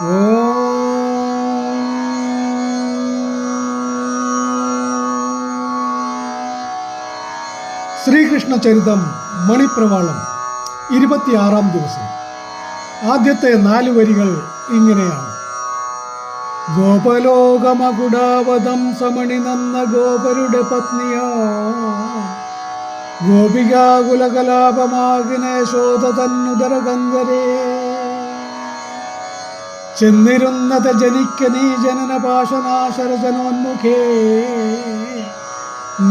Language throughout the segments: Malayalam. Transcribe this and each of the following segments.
ശ്രീകൃഷ്ണ ചരിതം മണിപ്രവാളം ഇരുപത്തിയാറാം ദിവസം. ആദ്യത്തെ നാല് വരികൾ ഇങ്ങനെയാണ്. ഗോപലോകമകുടാവതം സമണി നന്ന ഗോപരുടെ പത്നിയാ. ഗോപികാകുലകലാപമാകിനെ ശോധ തന്നുദര ഗന്ധരേ ചെന്നിരുന്നത് ജനിക്ക നീ ജനന പാശനാശരജനോന്മുഖേ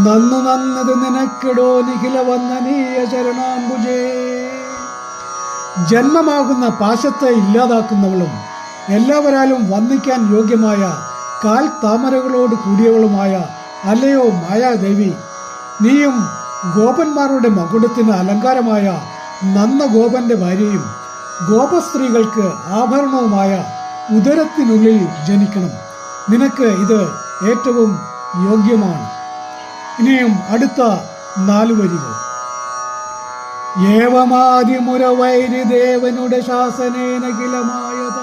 നന്നു നന്നത് നിനക്കിടോ നിഖില വന്ന നീയ ചരണാംബുജേ. ജന്മമാകുന്ന പാശത്തെ ഇല്ലാതാക്കുന്നവളും എല്ലാവരാലും വന്ദിക്കാൻ യോഗ്യമായ കാൽ താമരകളോട് കൂടിയവളുമായ അല്ലയോ മായാദേവി നീയും ഗോപന്മാരുടെ മകുടത്തിന് അലങ്കാരമായ നന്ന ഗോപന്റെ ഭാര്യയും ഗോപസ്ത്രീകൾക്ക് ആഭരണവുമായ ഉദരത്തിനുള്ളിൽ ജനിക്കണം. നിനക്ക് ഇത് ഏറ്റവും യോഗ്യമാണ്. ഇനിയും അടുത്ത നാല് വരികൾ. ദേവനുടെ ശാസനേനകിലമായത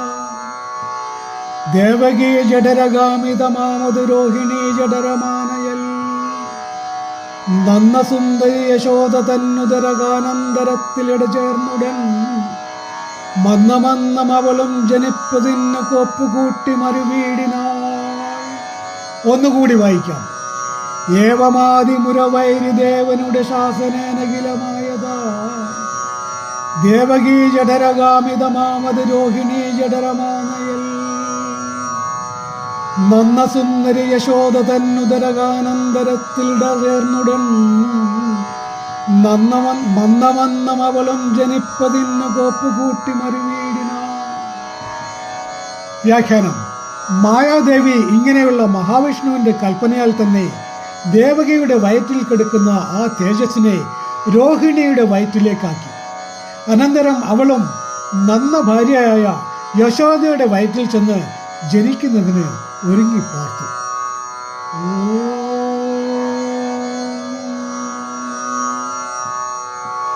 ദേവകീ ജഡരഗാമിതമാമതു രോഹിണി ജഡരമാനയൽ നന്ന സുന്ദരി യശോദ തന്നുദരകാനന്തരത്തിലിട ചേർന്നുടൻ മന്നമന്നം അവളും ജനിപ്പതിന് കൊപ്പുകൂട്ടി മറുവീടിനാൾ ഒന്നുകൂടി വായിക്കാം. ഏവമാതിമുരവൈരി ദേവനുടെ ശാസനേനകിലമായതാ. ദേവകീ ജഠരഗാമിതമാമത് രോഹിണി ജഠരമാനയൽ. നന്ന സുന്ദരി യശോദ തന്നുദരകാനന്തരത്തിൽ ചേർന്നുടൻ. നന്നമൻ മന്നമന്നം അവളും ജനിപ്പതിന്ന് കോപ്പുകൂട്ടി മരുവീടിന. വ്യാഖ്യാനം. മായാദേവി ഇങ്ങനെയുള്ള മഹാവിഷ്ണുവിന്റെ കൽപ്പനയാൽ തന്നെ ദേവകിയുടെ വയറ്റിൽ കിടക്കുന്ന ആ തേജസ്സിനെ രോഹിണിയുടെ വയറ്റിലേക്കാക്കി. അനന്തരം അവളും നന്ന ഭാര്യയായ യശോദയുടെ വയറ്റിൽ ചെന്ന് ജനിക്കുന്നതിന് ഒരുങ്ങി പാർത്തു. ഓ